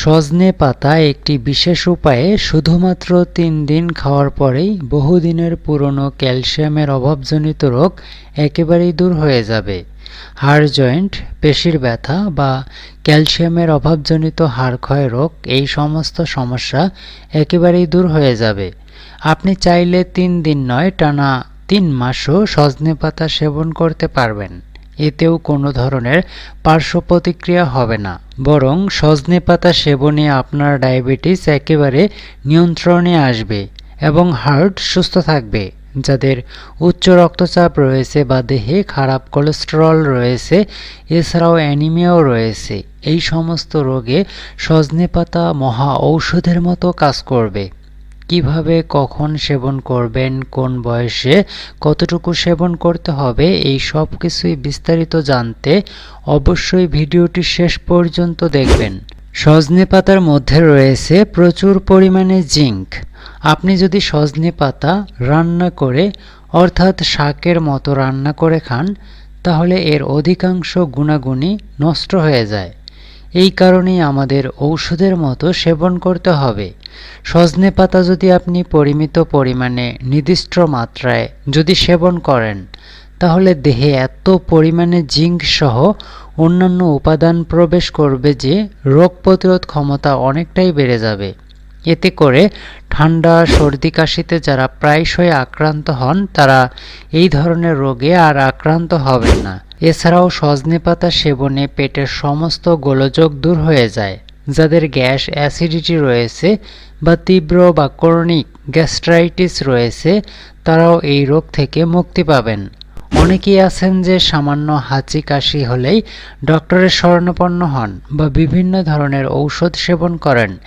সজনে পাতা একটি বিশেষ উপায়ে শুধুমাত্র তিন দিন খাওয়ার পরেই বহুদিনের পুরনো ক্যালসিয়ামের অভাবজনিত রোগ একেবারেই দূর হয়ে যাবে। হাড় জয়েন্ট, পেশির ব্যথা বা ক্যালসিয়ামের অভাবজনিত হাড় ক্ষয় রোগ এই সমস্ত সমস্যা একেবারেই দূর হয়ে যাবে। আপনি চাইলে তিন দিন নয়, টানা তিন মাসও সজনে পাতা সেবন করতে পারবেন। এতেও কোনো ধরনের পার্শ্ব প্রতিক্রিয়া হবে না। বরং সজনে পাতা সেবনে আপনার ডায়াবেটিস একেবারে নিয়ন্ত্রণে আসবে এবং হার্ট সুস্থ থাকবে, যাদের উচ্চ রক্তচাপ রয়েছে বা দেহে খারাপ কোলেস্টেরল রয়েছে, এছাড়াও অ্যানিমিয়াও রয়েছে। এই সমস্ত রোগে সজনে পাতা মহা ঔষধের মতো কাজ করবে। কীভাবে কখন সেবন করবেন, কোন বয়সে, কতটুকু সেবন করতে হবে, এই সব কিছুই বিস্তারিত জানতে অবশ্যই ভিডিওটি শেষ পর্যন্ত দেখবেন। সজনে পাতার মধ্যে রয়েছে প্রচুর পরিমাণে জিঙ্ক। আপনি যদি সজনে পাতা রান্না করে, অর্থাৎ শাকের মতো রান্না করে খান, তাহলে এর অধিকাংশ গুণাগুণই নষ্ট হয়ে যায়। এই কারণেই আমাদের ঔষধের মতো সেবন করতে হবে। সজনে পাতা যদি আপনি পরিমিত পরিমাণে নির্দিষ্ট মাত্রায় যদি সেবন করেন, তাহলে দেহে এত পরিমাণে জিঙ্ক সহ অন্যান্য উপাদান প্রবেশ করবে যে রোগ প্রতিরোধ ক্ষমতা অনেকটাই বেড়ে যাবে। এতে করে ঠান্ডা, সর্দি কাশিতে যারা প্রায়শই আক্রান্ত হন, তারা এই ধরনের রোগে আর আক্রান্ত হবেন না। এছাড়াও সজনে পাতা সেবনে পেটের সমস্ত গোলযোগ দূর হয়ে যায়, যাদের গ্যাস অ্যাসিডিটি রয়েছে বা তীব্র বা করণিক গ্যাস্ট্রাইটিস রয়েছে, তারাও এই রোগ থেকে মুক্তি পাবেন। অনেকেই আছেন যে সামান্য হাঁচি কাশি হলেই ডক্টরের শরণাপন্ন হন বা বিভিন্ন ধরনের ঔষধ সেবন করেন।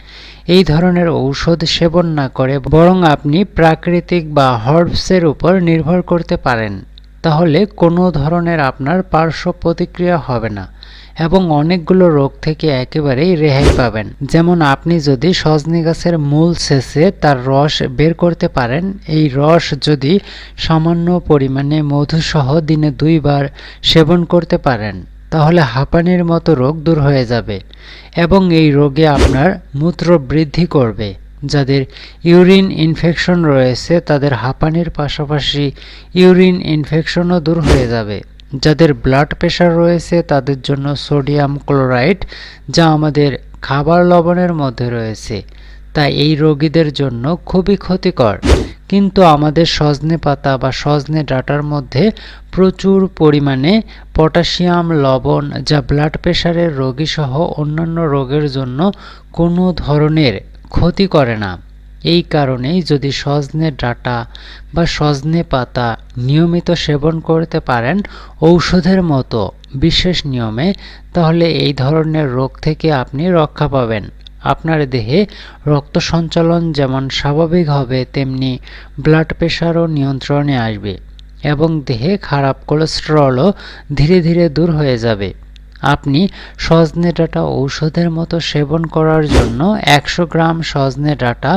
এই ধরনের ঔষধ সেবন না করে বরং আপনি প্রাকৃতিক বা হার্বসের উপর নির্ভর করতে পারেন, তাহলে কোনো ধরনের আপনার পার্শ্ব প্রতিক্রিয়া হবে না এবং অনেকগুলো রোগ থেকে একেবারেই রেহাই পাবেন। যেমন আপনি যদি সজনে গাছের মূল শেষে তার রস বের করতে পারেন, এই রস যদি সামান্য পরিমাণে মধুসহ দিনে দুইবার সেবন করতে পারেন। তাহলে হাঁপানির মতো রোগ দূর হয়ে যাবে এবং এই রোগে আপনার মূত্র বৃদ্ধি করবে। যাদের ইউরিন ইনফেকশন রয়েছে, তাদের হাঁপানির পাশাপাশি ইউরিন ইনফেকশনও দূর হয়ে যাবে। যাদের ব্লাড প্রেশার রয়েছে, তাদের জন্য সোডিয়াম ক্লোরাইড, যা আমাদের খাবার লবণের মধ্যে রয়েছে। তাই এই রোগীদের জন্য খুবই ক্ষতিকর। কিন্তু আমাদের সজনে পাতা বা সজনে ডাটার মধ্যে প্রচুর পরিমাণে পটাশিয়াম, লবণ যা ব্লাড প্রেশারের রোগী সহ অন্যান্য রোগের জন্য কোনো ধরনের ক্ষতি করে না। এই কারণেই যদি সজনে ডাটা বা সজনে পাতা নিয়মিত সেবন করতে পারেন ঔষধের মতো বিশেষ নিয়মে, তাহলে এই ধরনের রোগ থেকে আপনি রক্ষা পাবেন। আপনার দেহে রক্ত সঞ্চালন যেমন স্বাভাবিক হবে, তেমনি ব্লাড প্রেশারও নিয়ন্ত্রণে আসবে এবং দেহে খারাপ কোলেস্টেরলও ধীরে ধীরে দূর হয়ে যাবে। আপনি সজনে ডাটা ঔষধের মতো সেবন করার জন্য একশো গ্রাম সজনে ডাটা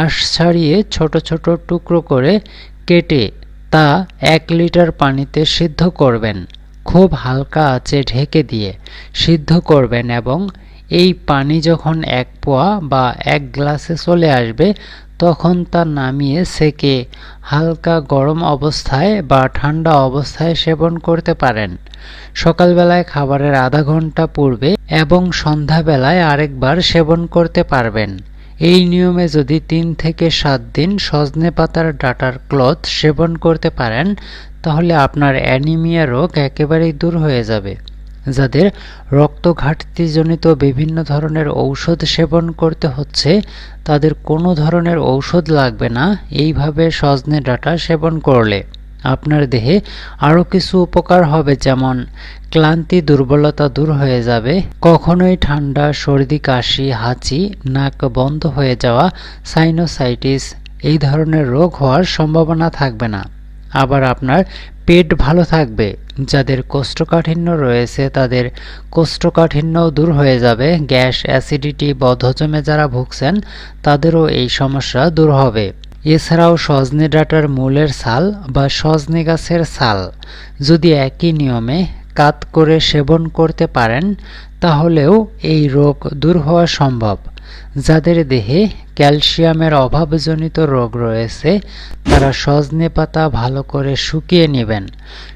আঁশ ছাড়িয়ে ছোট ছোট টুকরো করে কেটে তা এক লিটার পানিতে সিদ্ধ করবেন। খুব হালকা আঁচে ঢেকে দিয়ে সিদ্ধ করবেন এবং এই পানি যখন এক পোয়া বা এক গ্লাসে চলে আসবে, তখন তা নামিয়ে সেকে হালকা গরম অবস্থায় বা ঠান্ডা অবস্থায় সেবন করতে পারেন। সকালবেলায় খাবারের আধা ঘণ্টা পূর্বে এবং সন্ধ্যাবেলায় আরেকবার সেবন করতে পারবেন। এই নিয়মে যদি তিন থেকে সাত দিন সজনে পাতার ডাটার ক্লথ সেবন করতে পারেন, তাহলে আপনার অ্যানিমিয়া রোগ একেবারেই দূর হয়ে যাবে। যাদের রক্ত ঘাটতিজনিত বিভিন্ন ধরনের ঔষধ সেবন করতে হচ্ছে, তাদের কোনো ধরনের ঔষধ লাগবে না। এইভাবে সজনে ডাটা সেবন করলে আপনার দেহে আরও কিছু উপকার হবে, যেমন ক্লান্তি, দুর্বলতা দূর হয়ে যাবে। কখনোই ঠান্ডা, সর্দি, কাশি, হাঁচি, নাক বন্ধ হয়ে যাওয়া, সাইনোসাইটিস, এই ধরনের রোগ হওয়ার সম্ভাবনা থাকবে না। আবার আপনার পেট ভালো থাকবে। যাদের কোষ্ঠকাঠিন্য রয়েছে, তাদের কোষ্ঠকাঠিন্যও দূর হয়ে যাবে। গ্যাস, অ্যাসিডিটি, বদহজমে যারা ভুগছেন, তাদেরও এই সমস্যা দূর হবে। এছাড়াও সজনে ডাটার মূলের ছাল বা সজনে গাছের ছাল। যদি একই নিয়মে কাত করে সেবন করতে পারেন, তাহলেও এই রোগ দূর হওয়া সম্ভব। যাদের দেহে ক্যালসিয়ামের অভাবজনিত রোগ রয়েছে, তারা সজনে পাতা ভালো করে শুকিয়ে নেবেন।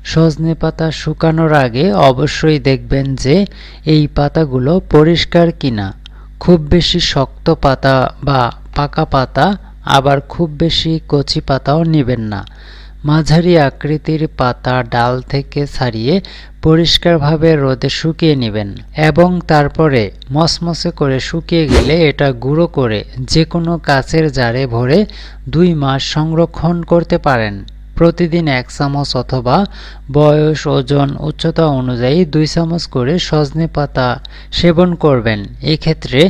সজনে পাতা শুকানোর আগে অবশ্যই দেখবেন যে এই পাতাগুলো পরিষ্কার কিনা। খুব বেশি শক্ত পাতা বা পাকা পাতা, আবার খুব বেশি কচি পাতাও নেবেন না। মাঝারি আকৃতির পাতা ডাল থেকে ছাড়িয়ে পরিষ্কারভাবে রোদে শুকিয়ে নেবেন এবং তারপরে মসমসে করে শুকিয়ে গেলে এটা গুঁড়ো করে যে কোনো কাচের জারে ভরে দুই মাস সংরক্ষণ করতে পারেন। প্রতিদিন এক চামচ অথবা বয়স, ওজন, উচ্চতা অনুযায়ী দুই চামচ করে সজনে পাতা সেবন করবেন। এক্ষেত্রে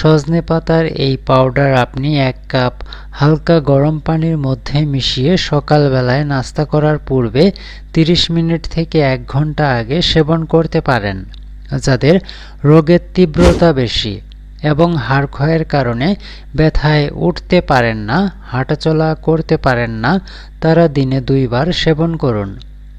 সজনে পাতার এই পাউডার আপনি এক কাপ হালকা গরম পানির মধ্যে মিশিয়ে সকালবেলায় নাস্তা করার পূর্বে 30 মিনিট থেকে এক ঘণ্টা আগে সেবন করতে পারেন, যাদের রোগের তীব্রতা বেশি। এবং হাড় ক্ষয়ের কারণে ব্যথায় উঠতে পারেন না, হাঁটাচলা করতে পারেন না, তারা দিনে দুইবার সেবন করুন।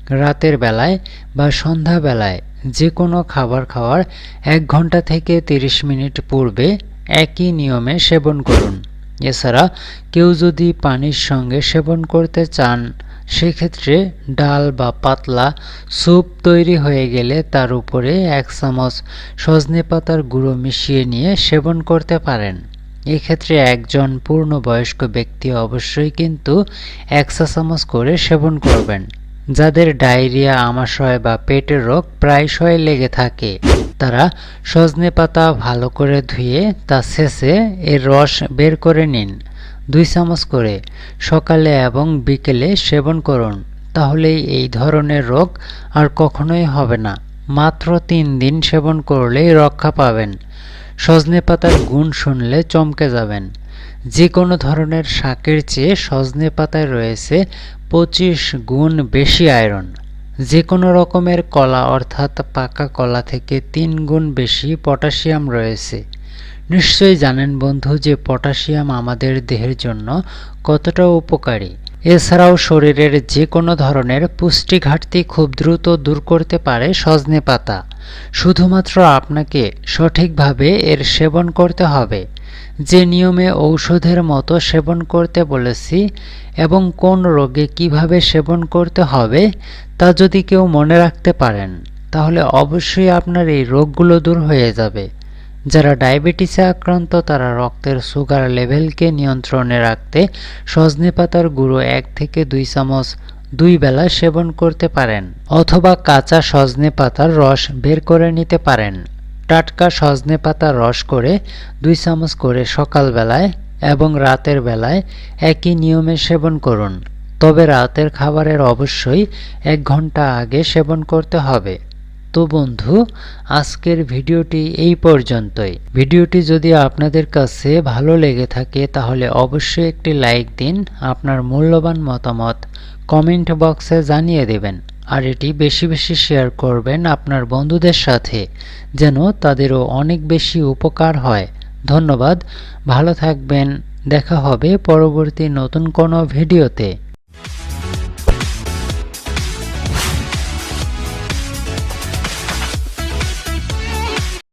রাতের বেলায় বা সন্ধ্যাবেলায় যে কোনো খাবার খাওয়ার এক ঘণ্টা থেকে 30 মিনিট পূর্বে একই নিয়মে সেবন করুন। এছাড়া কেউ যদি পানির সঙ্গে সেবন করতে চান, সেক্ষেত্রে ডাল বা পাতলা স্যুপ তৈরি হয়ে গেলে তার উপরে এক চামচ সজনে পাতার গুঁড়ো মিশিয়ে নিয়ে সেবন করতে পারেন। এক্ষেত্রে একজন পূর্ণবয়স্ক ব্যক্তি অবশ্যই কিন্তু এক চা চামচ করে সেবন করবেন। যাদের ডায়রিয়া, আমাশয় বা পেটের রোগ প্রায়শই লেগে থাকে। তারা সজনে পাতা ভালো করে ধুয়ে তা শেষে এর রস বের করে নিন। দুই চামচ করে সকালে এবং বিকেলে সেবন করুন, তাহলেই এই ধরনের রোগ আর কখনোই হবে না। মাত্র তিন দিন সেবন করলেই রক্ষা পাবেন। সজনে পাতার গুণ শুনলে চমকে যাবেন। যে কোনো ধরনের শাকের চেয়ে সজনে পাতায় রয়েছে পঁচিশ গুণ বেশি আয়রন। যে কোনো রকমের কলা, অর্থাৎ পাকা কলা থেকে তিন গুণ বেশি পটাশিয়াম রয়েছে। নিশ্চয়ই জানেন বন্ধু যে পটাশিয়াম আমাদের দেহের জন্য কতটা উপকারী। এছাড়াও শরীরের যে কোনো ধরনের পুষ্টি ঘাটতি খুব দ্রুত দূর করতে পারে সজনে পাতা। শুধুমাত্র আপনাকে সঠিকভাবে এর সেবন করতে হবে। যে নিয়মে ঔষধের মতো সেবন করতে বলেছি এবং কোন রোগে কীভাবে সেবন করতে হবে তা যদি কেউ মনে রাখতে পারেন, তাহলে অবশ্যই আপনার এই রোগগুলো দূর হয়ে যাবে। যারা ডায়াবেটিসে আক্রান্ত, তারা রক্তের সুগার লেভেলকে নিয়ন্ত্রণে রাখতে সজনে পাতার গুঁড়ো এক থেকে দুই চামচ দুই বেলা সেবন করতে পারেন, অথবা কাঁচা সজনে পাতার রস বের করে নিতে পারেন। টাটকা সজনে পাতার রস করে দুই চামচ করে সকালবেলায় এবং রাতের বেলায় একই নিয়মে সেবন করুন। তবে রাতের খাবারের অবশ্যই এক ঘণ্টা আগে সেবন করতে হবে। তো বন্ধু, আজকের ভিডিওটি এই পর্যন্তই। ভিডিওটি যদি আপনাদের কাছে ভালো লেগে থাকে, তাহলে অবশ্যই একটি লাইক দিন, আপনার মূল্যবান মতামত কমেন্ট বক্সে জানিয়ে দেবেন। আর এটি বেশি বেশি শেয়ার করবেন আপনার বন্ধুদের সাথে, যেন তাদেরও অনেক বেশি উপকার হয়। ধন্যবাদ, ভালো থাকবেন, দেখা হবে পরবর্তী নতুন কোনো ভিডিওতে।